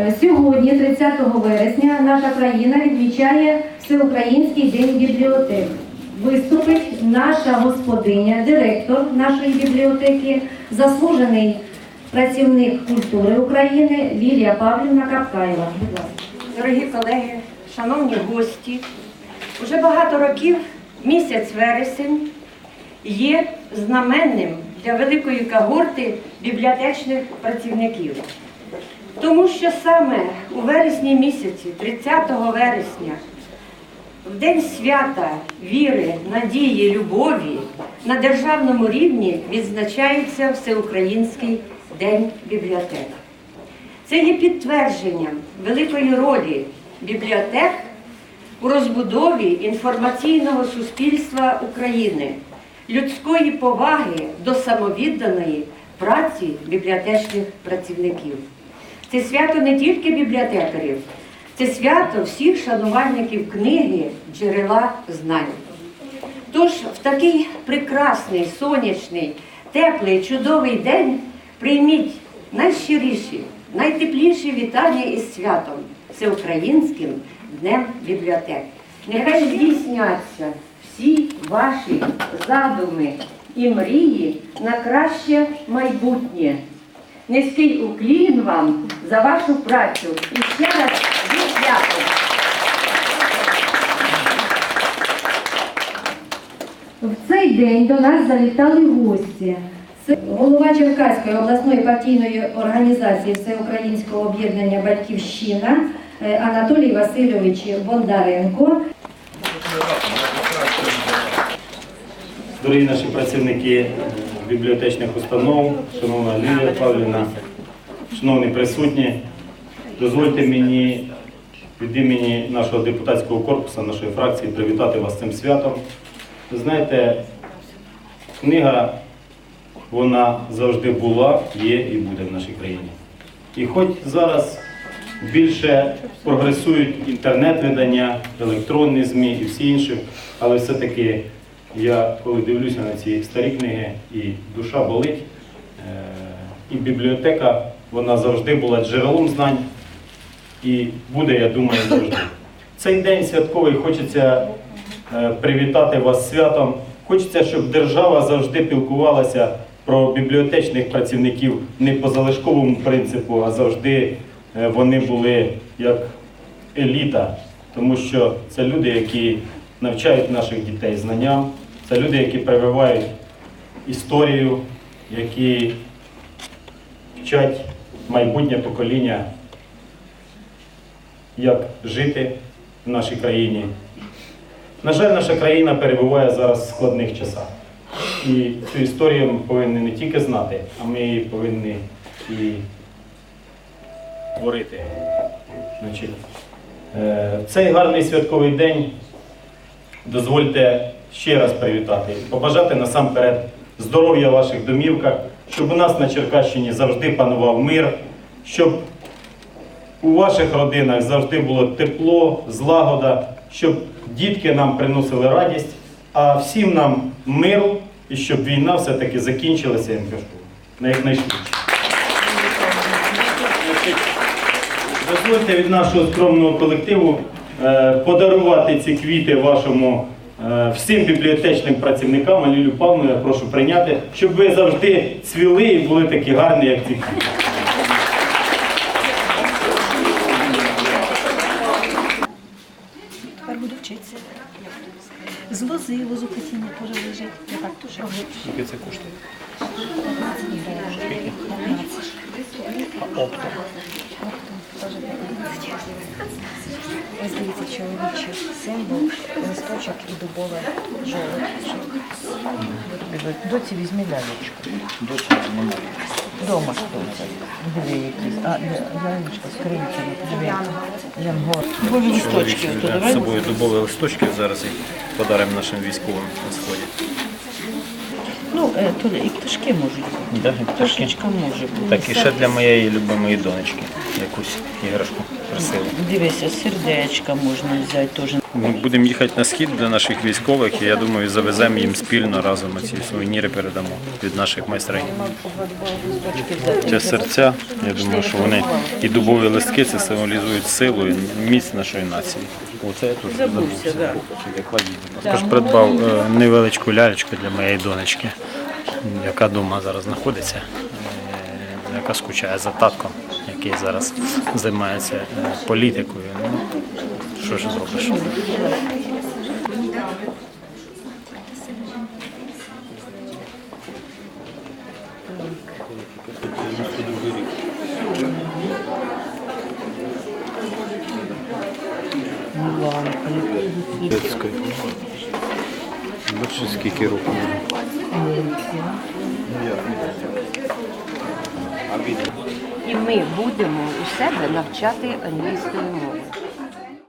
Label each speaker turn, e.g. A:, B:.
A: Е, Сьогодні, 30 вересня, наша країна відмічає Всеукраїнський день бібліотек. Виступить наша господиня, директор нашої бібліотеки, заслужений працівник культури України Лілія Павлівна Капкаєва.
B: Дорогі колеги, шановні гості, уже багато років місяць вересень є знаменним для великої когорти бібліотечних працівників. Тому що саме у вересні місяці, 30 вересня, в день свята віри, надії, любові на державному рівні відзначається Всеукраїнський день бібліотек. Це є підтвердженням великої ролі бібліотек у розбудові інформаційного суспільства України, людської поваги до самовідданої праці бібліотечних працівників. Це свято не тільки бібліотекарів, це свято всіх шанувальників книги, джерела знань. Тож в такий прекрасний, сонячний, теплий, чудовий день прийміть найщиріші, найтепліші вітання із святом Всеукраїнським Днем бібліотек. Нехай здійсняться всі ваші задуми і мрії на краще майбутнє. Низький уклін вам за вашу працю і ще раз святом!
A: В цей день до нас завітали гості. Голова Черкаської обласної партійної організації Всеукраїнського об'єднання Батьківщина е, Анатолій Васильович Бондаренко.
C: Дорогі наші працівники бібліотечних установ, шановна Лілія Павлівна, шановні присутні, дозвольте мені від імені нашого депутатського корпусу, нашої фракції привітати вас цим святом. Ви знаєте, книга, вона завжди була, є і буде в нашій країні. І хоч зараз більше прогресують інтернет-видання, електронні ЗМІ і всі інші, але все-таки я коли дивлюся на ці старі книги, і душа болить, е, і бібліотека вона завжди була джерелом знань і буде, я думаю, завжди. Цей день святковий хочеться е, привітати вас святом. Хочеться, щоб держава завжди пілкувалася про бібліотечних працівників не по залишковому принципу, а завжди е, вони були як еліта, тому що це люди, які навчають наших дітей знанням, це люди, які прививають історію, які вчать майбутнє покоління, як жити в нашій країні. На жаль, наша країна перебуває зараз в складних часах. І цю історію ми повинні не тільки знати, а ми її повинні і творити. Значить, е, цей гарний святковий день дозвольте ще раз привітати, побажати насамперед здоров'я в ваших домівках, щоб у нас на Черкащині завжди панував мир, щоб у ваших родинах завжди було тепло, злагода, щоб дітки нам приносили радість, а всім нам миру і щоб війна все-таки закінчилася, я кажу, на якнайшвидше. Дозвольте від нашого скромного колективу е, подарувати ці квіти вашому всім бібліотечним працівникам. А Лілю Павловну я прошу прийняти, щоб ви завжди цвіли і були такі гарні, як ці квіти.
D: Тепер буду вчитися. З лози, лозу хотіння теж лежить. Я так теж роблю.
C: Скільки це коштує?
D: 15 гривень. 15. Оптом. 15. Ось дивіться, чоловічий символ, листочок і дубове жолудь.
E: Доці візьми лялечку.
C: Дочка немає.
E: Дома ж доця. Диви якісь. А, лялечка з крильцями. Диви. Янгор. Дубові листочки.
C: З собою дубові листочки зараз і подаримо нашим військовим на сході.
E: Ну, е, Толя, і пташки можуть бути.
C: Да, і пташки.
E: Пташечка може бути.
C: Так, і ще для моєї любимої донечки якусь іграшку. Красиво.
E: Дивися, сердечка можна взяти теж.
C: Ми будемо їхати на схід для наших військових, і я думаю, завеземо їм спільно разом ці сувеніри передамо від наших майстринь. Це серця, я думаю, що вони і дубові листки це символізують силу і міць нашої нації. Оце я тут
E: Забувся.
C: Також придбав е, невеличку лялечку для моєї донечки, яка вдома зараз знаходиться, яка скучає за татком, який зараз займається е, політикою. Ну, що ж зробиш? Бачиш, скільки років.
B: І ми будемо у себе навчати англійської мови.